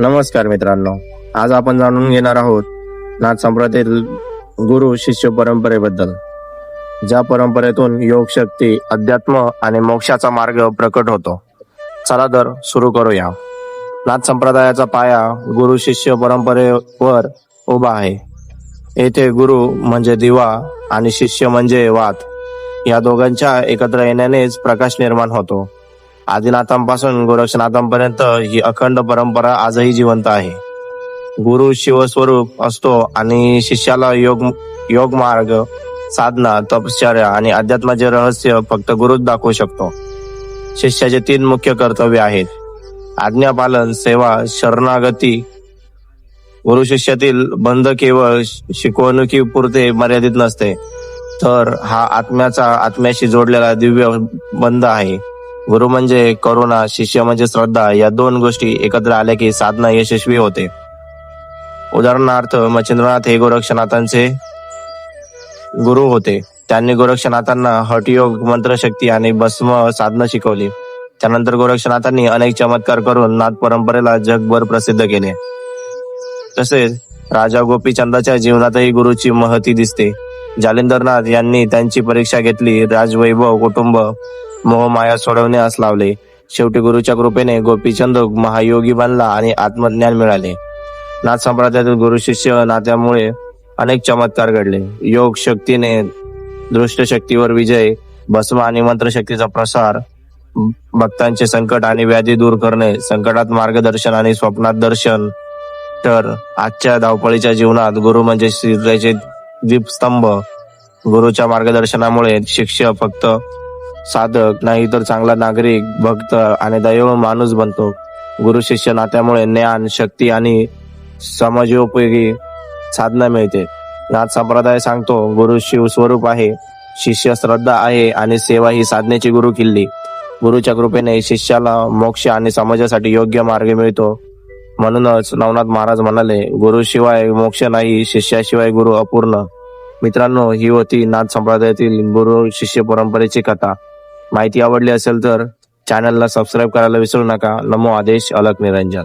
नमस्कार मित्रांनो. आज आपण जाणून घेणार आहोत नाथ संप्रदायातील गुरु शिष्य परंपरेबद्दल ज्या परंपरेतून योग शक्ती अध्यात्म आणि मोक्षाचा मार्ग प्रकट होतो. चला तर सुरू करूया. नाथ संप्रदायाचा पाया गुरु शिष्य परंपरेवर उभा आहे. येथे गुरु म्हणजे दिवा आणि शिष्य म्हणजे वात. या दोघांच्या एकत्र येण्यानेच प्रकाश निर्माण होतो. आदिनाथांपासून गोरक्षनाथांपर्यंत ही अखंड परंपरा आजही जिवंत आहे. गुरु शिवस्वरूप असतो आणि शिष्याला योग योग मार्ग साधना तपश्चर्या आणि अध्यात्माचे रहस्य फक्त गुरुच दाखवू शकतो. शिष्याचे तीन मुख्य कर्तव्य आहेत. आज्ञापालन सेवा शरणागती. गुरु शिष्यातील बंध केवळ शिकवणुकीपुरते मर्यादित नसते. तर हा आत्म्याचा आत्म्याशी जोडलेला दिव्य बंध आहे. गुरु म्हणजे करुणा शिष्य म्हणजे श्रद्धा या दोन गोष्टी एकत्र आल्या की साधना यशस्वी होते. उदाहरणार्थ मच्छिंद्रनाथ हे गोरक्षनाथांचे गुरु होते. त्यांनी गोरक्षनाथांना हठयोग मंत्रशक्ती आणि भस्म साधना शिकवली. त्यानंतर गोरक्षनाथांनी अनेक चमत्कार करून नाथ परंपरेला जगभर प्रसिद्ध केले. तसेच राजा गोपीचंदाच्या जीवनातही गुरुची महती दिसते. जालिंदरनाथ यांनी त्यांची परीक्षा घेतली. राजवैभव कुटुंब मोहमाया सोडवण्यास लावले. शेवटी गुरुच्या कृपेने गोपीचंद महायोगी बनला आणि आत्मज्ञान मिळाले. नाथ संप्रदायातील गुरु शिष्य नात्यामुळे अनेक चमत्कार घडले. योग शक्तीने दृष्ट शक्तीवर विजय भस्म आणि मंत्रशक्तीचा प्रसार भक्तांचे संकट आणि व्याधी दूर करणे संकटात मार्गदर्शन आणि स्वप्नात दर्शन. तर आजच्या धावपळीच्या जीवनात गुरु म्हणजे श्रीचे दीपस्तंभ. गुरुच्या मार्गदर्शनामुळे शिष्य फक्त साधक नाही तर चांगला नागरिक भक्त आणि दैव माणूस बनतो. गुरु शिष्य नात्यामुळे ज्ञान शक्ती आणि समाजोपयोगी साधना मिळते. नाथ संप्रदाय सांगतो गुरु शिव स्वरूप आहे शिष्य श्रद्धा आहे आणि सेवा ही साधनेची गुरु किल्ली. गुरुच्या कृपेने शिष्याला मोक्ष आणि समाजासाठी योग्य मार्ग मिळतो. म्हणूनच नवनाथ महाराज म्हणाले गुरुशिवाय मोक्ष नाही शिष्याशिवाय गुरु अपूर्ण. मित्रांनो ही होती नाथ संप्रदायातील गुरु शिष्य परंपरेची कथा. माहिती आवडली असेल तर चॅनलला सबस्क्राईब करायला विसरू नका. नमो आदेश अलक निरंजन.